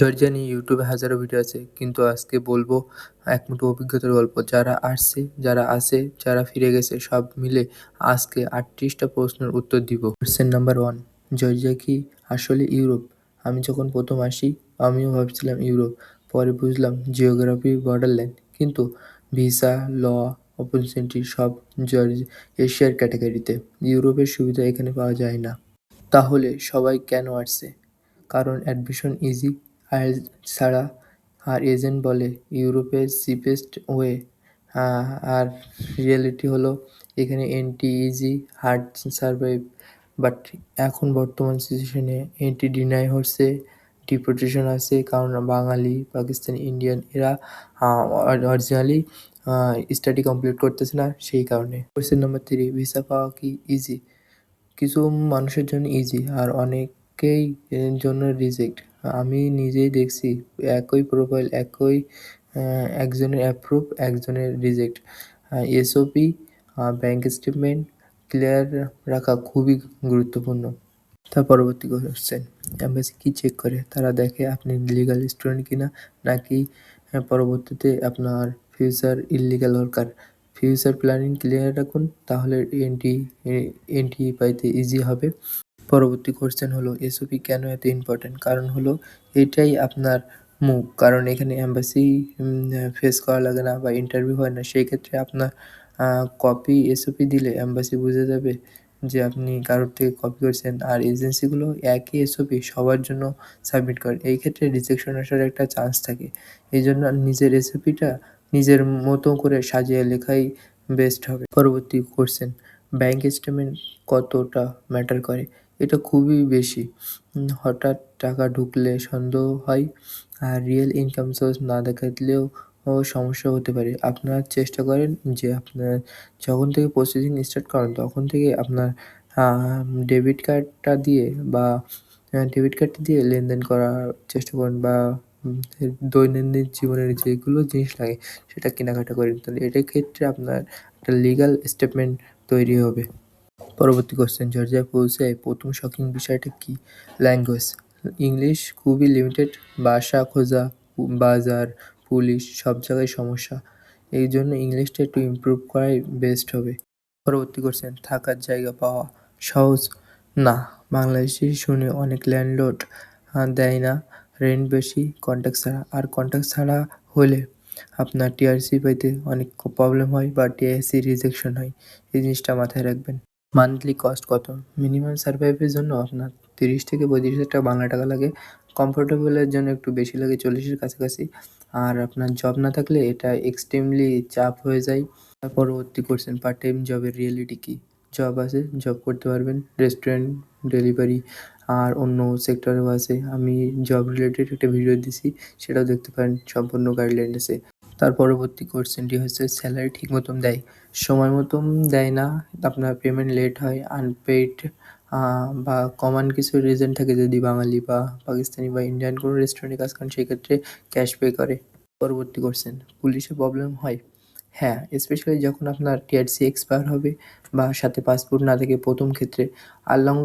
Georgia নিয়ে ইউটিউবে হাজারো ভিডিও আছে, কিন্তু আজকে বলব এক মুঠো অভিজ্ঞতার গল্প। যারা আসছে, যারা আসে যারা ফিরে গেছে, সব মিলে আজকে আটত্রিশটা প্রশ্নের উত্তর দিব। কোশ্চেন নাম্বার ওয়ান জর্জিয়া কি আসলে ইউরোপ? আমি যখন প্রথম আসি, আমিও ভাবছিলাম ইউরোপ। পরে বুঝলাম জিওগ্রাফি বর্ডারল্যান্ড কিন্তু ভিসা ল অপরচুনিটি সব জর্জ, এশিয়ার ক্যাটাগরিতে ইউরোপের সুবিধা এখানে পাওয়া যায় না। তাহলে সবাই কেন আসছে? কারণ অ্যাডমিশন ইজি আইএলস ছাড়া আর এজেন্ট বলে ইউরোপের চিপেস্ট ওয়ে। আর রিয়েলিটি হলো এখানে entry easy hard survive, but এখন বর্তমান সিচুয়েশনে এন্টি ডিনাই হচ্ছে, ডিপোর্টেশন আছে, কারণ বাঙালি, পাকিস্তানি, ইন্ডিয়ান, এরা অরিজিনালি স্টাডি কমপ্লিট করতেছে না সেই কারণে। কোয়েশ্চেন নাম্বার থ্রি ভিসা পাওয়া কি ইজি কিছু মানুষের জন্য ইজি আর অনেকেই জন্য রিজেক্ট আমি নিজেই দেখছি, একই প্রোফাইল একই একজনের অ্যাপ্রুভ একজনের reject SOP bank statement clear রাখা খুবই গুরুত্বপূর্ণ। তার পরবর্তী কোশ্চেন অ্যাম্বাসি কী চেক করে? তারা দেখে আপনি লিগাল স্টুডেন্ট কিনা, নাকি পরবর্তীতে আপনার future illegal worker future planning clear রাখুন, তাহলে এন্ট্রি এন্ট্রি পাইতে ইজি হবে। পরবর্তী কোশ্চেন হলো এসওপি কেন এত ইম্পর্টেন্ট কারণ হলো, এটাই আপনার মুখ। কারণ এখানে অ্যাম্বাসি ফেস করা লাগে না বা ইন্টারভিউ হয় না। সেই ক্ষেত্রে আপনার কপি এসওপি দিলে অ্যাম্বাসি বুঝে যাবে যে আপনি কারোর থেকে কপি করছেন। আর এজেন্সিগুলো একই এসওপি সবার জন্য সাবমিট করে। এই ক্ষেত্রে রিজেকশন আসার একটা চান্স থাকে। এই জন্য নিজের রেসিপিটা নিজের মতো করে সাজিয়ে লেখাই বেস্ট হবে। পরবর্তী কোশ্চেন ব্যাঙ্ক স্টেটমেন্ট কতটা ম্যাটার করে? এটা খুবই বেশি। হঠাৎ টাকা ঢুকলে সন্দেহ হয় আর রিয়েল ইনকাম সোর্স না দেখালেও সমস্যা হতে পারে। আপনারা চেষ্টা করেন যে আপনার যখন থেকে প্রসেসিং স্টার্ট করেন, তখন থেকে আপনার ডেবিট কার্ডটা দিয়ে বা ডেবিট কার্ডটা দিয়ে লেনদেন করার চেষ্টা করেন বা দৈনন্দিন জীবনের যেগুলো জিনিস লাগে সেটা কেনাকাটা করেন তাহলে এটার ক্ষেত্রে আপনার একটা লিগাল স্টেটমেন্ট তৈরি হবে। পরবর্তী কোশ্চেন জর্জিয়া পৌঁছায়। প্রথম শকিং বিষয়টা কি? ল্যাঙ্গুয়েজ ইংলিশ খুবই লিমিটেড বাসা খোঁজা, বাজার পুলিশ সব জায়গায় সমস্যা। এই জন্য ইংলিশটা একটু ইমপ্রুভ করাই বেস্ট হবে। পরবর্তী কোশ্চেন থাকার জায়গা পাওয়া। সহজ? না। বাংলাদেশি শুনে অনেক ল্যান্ডলর্ড দেয় না। রেন্ট বেশি কন্ট্যাক্ট ছাড়া। আর কন্ট্যাক্ট ছাড়া হলে আপনার টিআরসি পাইতে অনেক প্রবলেম হয় বা টিআরসি রিজেকশন হয়। এই জিনিসটা মাথায় রাখবেন। মান্থলি কস্ট কত? মিনিমাম সার্ভাইভের জন্য আপনার তিরিশ থেকে পঁয়ত্রিশ হাজার টাকা বাংলা টাকা লাগে। কমফোর্টেবলের জন্য একটু বেশি লাগে চল্লিশের কাছাকাছি। আর আপনার জব না থাকলে এটা এক্সট্রিমলি চাপ হয়ে যায়। পরবর্তী কোশ্চেন পার্ট টাইম জবের রিয়েলিটি কী? জব আছে জব করতে পারবেন রেস্টুরেন্ট ডেলিভারি আর অন্য সেক্টরেও আছে। আমি জব রিলেটেড একটা ভিডিও দিছি, সেটাও দেখতে পারেন, সম্পূর্ণ গাইডলাইন আছে তার পরবর্তী কোশ্চেনটি হচ্ছে স্যালারি ঠিক মতন দেয়। সময় মতন দেয় না, আপনার পেমেন্ট লেট হয়, আনপেইড বা কমন কিছু রিজন থাকে যদি বাঙালি বা পাকিস্তানি বা ইন্ডিয়ান কোনো রেস্টুরেন্টে কাজ করেন, সেক্ষেত্রে ক্যাশ পে করে। পরবর্তী কোশ্চেন পুলিশে প্রবলেম হয়? হ্যাঁ স্পেশালি যখন আপনার টিআরসি এক্সপায়ার হবে বা সাথে পাসপোর্ট না থাকে প্রথম ক্ষেত্রে। আর লং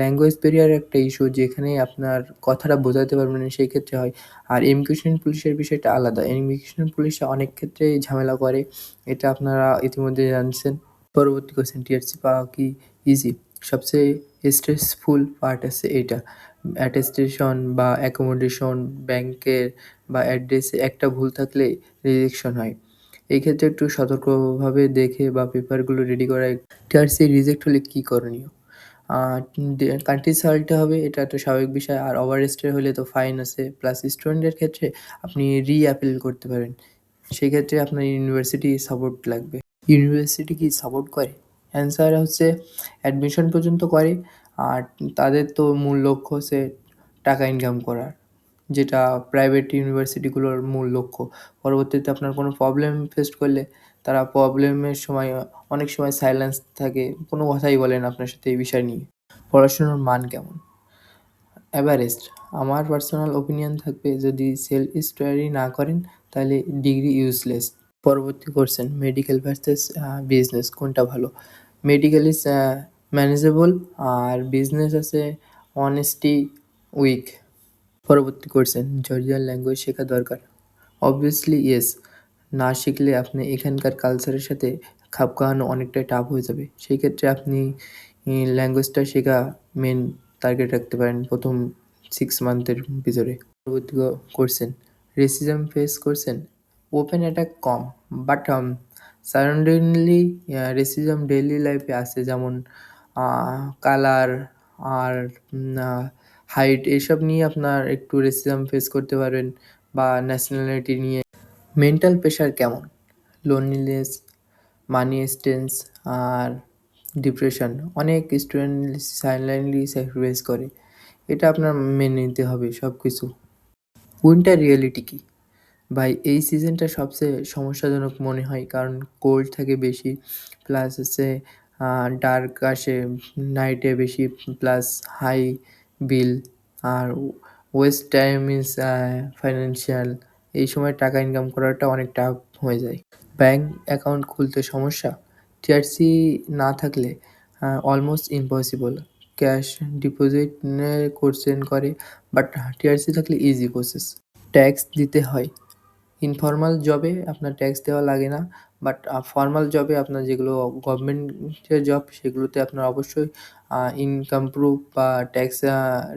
ল্যাঙ্গুয়েজ ব্যারিয়ার একটা ইস্যু যেখানে আপনার কথাটা বোঝাতে পারবেন সেই ক্ষেত্রে হয়। আর ইমিগ্রেশন পুলিশের বিষয়টা আলাদা। ইমিগ্রেশন পুলিশে অনেক ক্ষেত্রে ঝামেলা করে। এটা আপনারা ইতিমধ্যে জানছেন। পরবর্তী কোয়েশ্চেন টিআরসি পাওয়া কি ইজি সবচেয়ে স্ট্রেসফুল পার্ট আছে এইটা। অ্যাটেস্টেশন বা অ্যাকোমোডেশন ব্যাংকের বা অ্যাড্রেসে একটা ভুল থাকলে রিজেকশন হয়। এই ক্ষেত্রে একটু সতর্কভাবে দেখে বা পেপারগুলো রেডি করা টিআরসি রিজেক্ট হলে কী করণীয়? কান্ট্রি সালতে হবে, এটা একটা স্বাভাবিক বিষয়। আর ওভার স্টে হলে তো ফাইন আছে। প্লাস স্টুডেন্টের ক্ষেত্রে আপনি রি অ্যাপিল করতে পারেন। সেক্ষেত্রে আপনার ইউনিভার্সিটি সাপোর্ট লাগবে। ইউনিভার্সিটি কি সাপোর্ট করে? অ্যান্সার হচ্ছে অ্যাডমিশন পর্যন্ত করে। আর তাদের তো মূল লক্ষ্য হচ্ছে টাকা ইনকাম করার। যেটা প্রাইভেট ইউনিভার্সিটিগুলোর মূল লক্ষ্য। পরবর্তীতে আপনার কোনো প্রবলেম ফেস করলে তারা প্রবলেমের সময়, অনেক সময় সাইলেন্স থাকে, কোনো কথাই বলে না আপনার সাথে এই বিষয় নিয়ে। পড়াশোনার মান কেমন? অ্যাভারেস্ট আমার পার্সোনাল ওপিনিয়ন থাকবে যদি সেল স্টাডি না করেন, তাহলে ডিগ্রি ইউজলেস পরবর্তী কোশ্চেন মেডিকেল ভার্সেস বিজনেস কোনটা ভালো? মেডিকেল ইজ ম্যানেজেবল আর বিজনেস আছে অনেস্টি উইক পরবর্তী কোয়েশ্চেন জর্জিয়ান ল্যাঙ্গুয়েজ শেখা দরকার? অবভিয়াসলি ইয়েস না শিখলে আপনি এখানকার কালচারের সাথে খাপ খাওয়ানো অনেকটাই টাফ হয়ে যাবে। সেই ক্ষেত্রে আপনি ল্যাঙ্গুয়েজটা শেখা মেন টার্গেট রাখতে পারেন প্রথম সিক্স মান্থের ভিতরে। পরবর্তী কোয়েশ্চেন রেসিজম ফেস করছেন? ওপেন অ্যাটাক কম বাট সাডেনলি রেসিজম ডেইলি লাইফে আসে যেমন কালার আর হাইট এসব নিয়ে আপনার একটু রেসিজম ফেস করতে পারবেন বা ন্যাশনালিটি নিয়ে। মেন্টাল প্রেশার কেমন? লোনলিনেস মানি স্টেন্স আর ডিপ্রেশন অনেক স্টুডেন্ট সাইলেন্টলি স্যাক্রিফাইস করে। এটা আপনার মেনে নিতে হবে সব কিছু উইন্টার রিয়েলিটি কী? ভাই, এই সিজনটা সবচেয়ে সমস্যাজনক মনে হয় কারণ কোল্ড থাকে বেশি প্লাস হচ্ছে ডার্ক আসে নাইটে বেশি প্লাস হাই বিল আর ওয়েস্ট টাইম ইজ ফাইন্যান্সিয়াল, এই সময় টাকা ইনকাম করাটা অনেক টাফ হয়ে যায়। ব্যাঙ্ক অ্যাকাউন্ট খুলতে সমস্যা? টিআরসি না থাকলে almost impossible cash deposit question করে, বাট টিআরসি থাকলে ইজি প্রসেস ট্যাক্স দিতে হয়। ইনফর্মাল জবে আপনার ট্যাক্স দেওয়া লাগে না বাট ফর্মাল জবে আপনার যেগুলো গভর্নমেন্টের জব সেগুলোতে আপনার অবশ্যই ইনকাম প্রুফ বা ট্যাক্স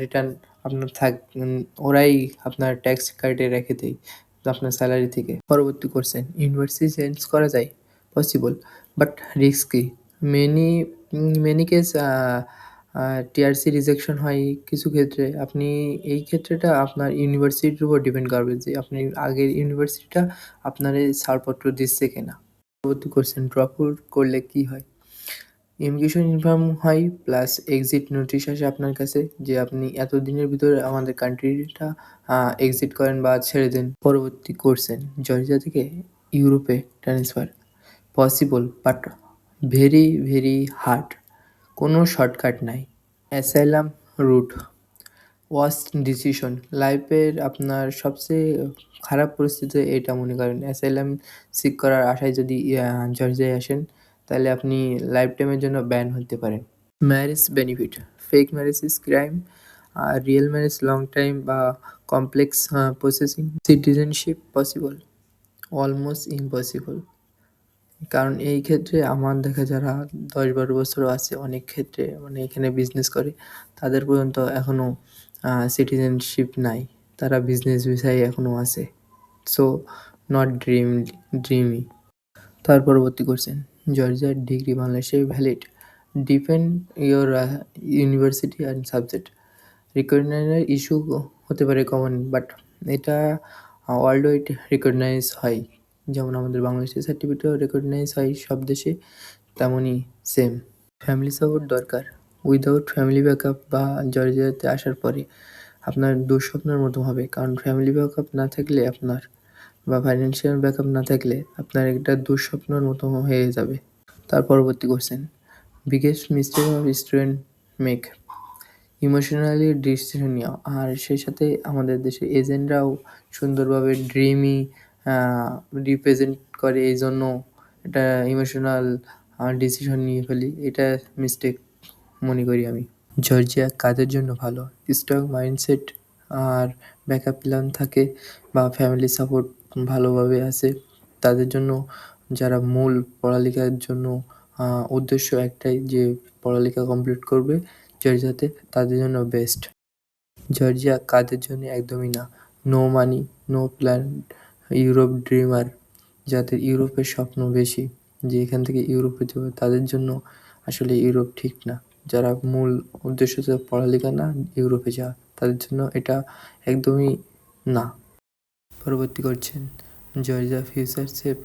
রিটার্ন আপনার থাক ওরাই আপনার ট্যাক্স কার্ডে রেখে দেয় আপনার স্যালারি থেকে। পরবর্তী কোশ্চেন ইউনিভার্সিটি চেঞ্জ করা যায়? Possible but risky many many case TRC rejection হয় কিছু ক্ষেত্রে, আপনি এই ক্ষেত্রেটা আপনার ইউনিভার্সিটির উপর ডিপেন্ড করবে যে আপনি আগের ইউনিভার্সিটিটা আপনার ছাড়পত্র দিচ্ছে কিনা। পরবর্তী কোশ্চেন ড্রপ আউট করলে কি হয়? ইমিগ্রেশন ইনফর্ম হয় প্লাস এক্সিট নোটিশ আসে আপনার কাছে যে আপনি এত দিনের ভিতরে আমাদের কান্ট্রিটা এক্সিট করেন বা ছেড়ে দেন। পরবর্তী কোর্সেন জর্জিয়া থেকে ইউরোপে transfer possible but very very hard কোনো শর্টকাট নাই। Asylum route. Worst decision. লাইফের আপনার সবচেয়ে খারাপ পরিস্থিতি এটা মনে করেন। অ্যাসাইলাম সিক করার আশায় যদি জর্জায় আসেন, তাহলে আপনি লাইফ টাইমের জন্য ব্যান হতে পারেন। Marriage benefit. Fake marriage is crime. R real marriage long time বা complex processing citizenship possible. Almost impossible. কারণ এই ক্ষেত্রে আমার দেখা যারা দশ বারো বছরও আছে, অনেক ক্ষেত্রে মানে এখানে বিজনেস করে, তাদের পর্যন্ত এখনও সিটিজেনশিপ নাই। তারা বিজনেস ভিসায় এখনও আছে। সো নট ড্রিম ড্রিমি তার পরবর্তী কোশ্চেন জর্জিয়ার ডিগ্রি বাংলাদেশে valid depend your university and subject রিকগনাইজের issue হতে পারে কমন বাট এটা ওয়ার্ল্ড ওয়াইড রিকগনাইজ হয়। যেমন আমাদের বাংলাদেশের সার্টিফিকেটও রেকগনাইজ হয় সব দেশে, তেমনই সেম ফ্যামিলি সাপোর্ট দরকার। উইদাউট ফ্যামিলি ব্যাকআপ বা জর্জিয়াতে আসার পরে আপনার দুঃস্বপ্নের মতো হবে। কারণ ফ্যামিলি ব্যাকআপ না থাকলে আপনার বা ফাইন্যান্সিয়াল ব্যাকআপ না থাকলে আপনার একটা দুঃস্বপ্নের মতো হয়ে যাবে। তার পরবর্তী question biggest mistake of student make emotionally decision নেওয়া আর সেই সাথে আমাদের দেশের এজেন্টরাও সুন্দরভাবে ড্রিমি রিপ্রেজেন্ট করে এই জন্য এটা ইমোশনাল ডিসিশন নিয়ে ফেলি। এটা মিস্টেক মনে করি আমি। জর্জিয়া কাজের জন্য ভালো? স্ট্রং মাইন্ডসেট আর ব্যাকআপ প্ল্যান থাকে বা ফ্যামিলি সাপোর্ট ভালোভাবে আছে, তাদের জন্য যারা মূল পড়ালেখার জন্য উদ্দেশ্য একটাই যে পড়ালেখা কমপ্লিট করবে জর্জিয়াতে, তাদের জন্য বেস্ট জর্জিয়া কাজের জন্য? একদমই না। No money no plan Europe dreamer, যাদের ইউরোপের স্বপ্ন বেশি, যে এখান থেকে ইউরোপে যাবে, তাদের জন্য আসলে ইউরোপ ঠিক না। যারা মূল উদ্দেশ্য পড়ালেখা না, ইউরোপে যাওয়া, তাদের জন্য এটা একদমই না। পরবর্তী করছেন জর্জিয়া ফিউচার সেফ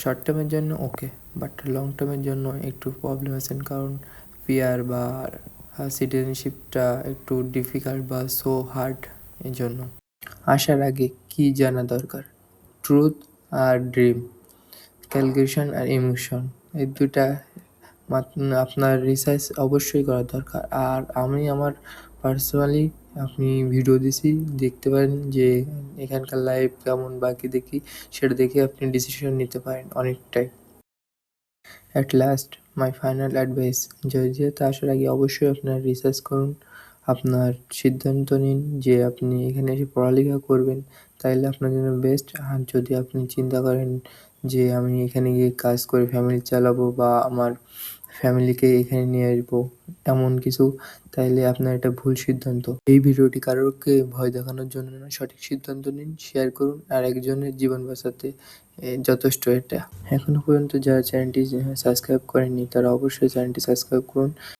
শর্ট টার্মের জন্য ওকে বাট লং টার্মের জন্য একটু প্রবলেম আছেন কারণ পিয়ার বা সিটিজেনশিপটা একটু ডিফিকাল্ট বা সো হার্ড এই জন্য। আসার আগে কি জানা দরকার? ট্রুথ আর ড্রিম ক্যালকুলেশন আর ইমোশন এই দুটা আপনার রিসার্চ অবশ্যই করা দরকার। আর আমি আমার পার্সোনালি আপনি ভিডিও দিছি, দেখতে পারেন যে এখানকার লাইফ কেমন, বাকি দেখি, সেটা দেখে আপনি ডিসিশন নিতে পারেন অনেকটাই। At last my final advice জর্জিয়াতে আসার আগে অবশ্যই আপনার রিসার্চ করুন আপনার সিদ্ধান্ত নিন যে আপনি এখানে এসে পড়ালেখা করবেন। তাইলে আপনার জন্য বেস্ট আর যদি আপনি চিন্তা করেন যে আমি এখানে গিয়ে কাজ করে ফ্যামিলি চালাবো বা আমার ফ্যামিলিকে এখানে নিয়ে আসব এমন কিছু, তাইলে আপনার এটা ভুল সিদ্ধান্ত। এই ভিডিওটি কারোরকে ভয় দেখানোর জন্য না সঠিক সিদ্ধান্ত নিন শেয়ার করুন আর একজনের জীবন বাঁচাতে যথেষ্ট এটা এখনও পর্যন্ত যারা চ্যানেলটি সাবস্ক্রাইব করেননি, তারা অবশ্যই চ্যানেলটি সাবস্ক্রাইব করুন।